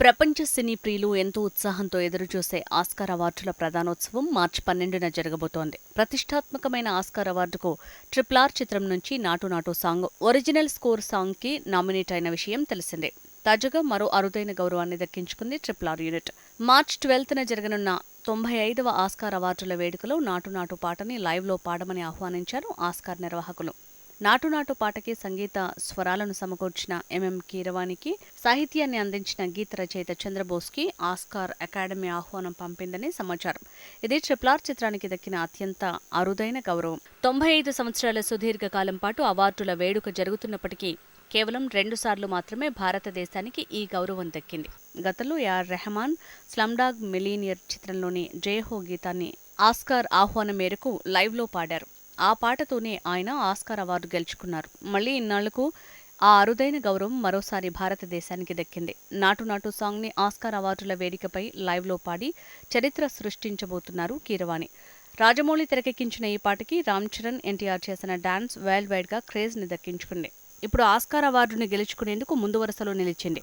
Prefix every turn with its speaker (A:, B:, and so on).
A: ప్రపంచ సినీ ప్రియులు ఎంతో ఉత్సాహంతో ఎదురుచూసే ఆస్కార్ అవార్డుల ప్రధానోత్సవం మార్చి పన్నెండున జరగబోతోంది. ప్రతిష్టాత్మకమైన ఆస్కార్ అవార్డుకు ట్రిపుల్ ఆర్ చిత్రం నుంచి Naatu Naatu song original score సాంగ్కి నామినేట్ అయిన విషయం తెలిసిందే. తాజాగా మరో అరుదైన గౌరవాన్ని దక్కించుకుంది ట్రిపుల్ ఆర్ యూనిట్. మార్చ్ ట్వెల్త్న జరగనున్న తొంభై ఐదవ ఆస్కార్ అవార్డుల వేడుకలో నాటు నాటు పాటని లైవ్లో పాడమని ఆహ్వానించారు ఆస్కార్ నిర్వాహకులు. నాటు నాటు పాటకి సంగీత స్వరాలను సమకూర్చిన ఎంఎం కీరవాణికి సాహిత్యాన్ని అందించిన గీత రచయిత చంద్రబోస్కి ఆస్కార్ అకాడమీ ఆహ్వానం పంపిందని సమాచారం. ఇది ట్రిప్లార్ చిత్రానికి దక్కిన అత్యంత అరుదైన గౌరవం. తొంభై ఐదు సంవత్సరాల సుదీర్ఘ కాలం పాటు అవార్డుల వేడుక జరుగుతున్నప్పటికీ కేవలం రెండుసార్లు మాత్రమే భారతదేశానికి ఈ గౌరవం దక్కింది. గతంలో యార్ రెహమాన్ స్లమ్డాగ్ మిలీనియర్ చిత్రంలోని జయహో గీతాన్ని ఆస్కార్ ఆహ్వానం మేరకు లైవ్లో పాడారు. ఆ పాటతోనే ఆయన ఆస్కార్ అవార్డు గెలుచుకున్నారు. మళ్ళీ ఇన్నాళ్ళకు ఆ అరుదైన గౌరవం మరోసారి భారతదేశానికి దక్కింది. నాటు నాటు సాంగ్ని ఆస్కార్ అవార్డుల వేదికపై లైవ్లో పాడి చరిత్ర సృష్టించబోతున్నారు కీరవాణి. రాజమౌళి తెరకెక్కించిన ఈ పాటకి రామ్ చరణ్ ఎన్టీఆర్ చేసిన డాన్స్ వరల్డ్ వైడ్గా క్రేజ్ని దక్కించుకుంది. ఇప్పుడు ఆస్కార్ అవార్డుని గెలుచుకునేందుకు ముందు వరుసలో నిలిచింది.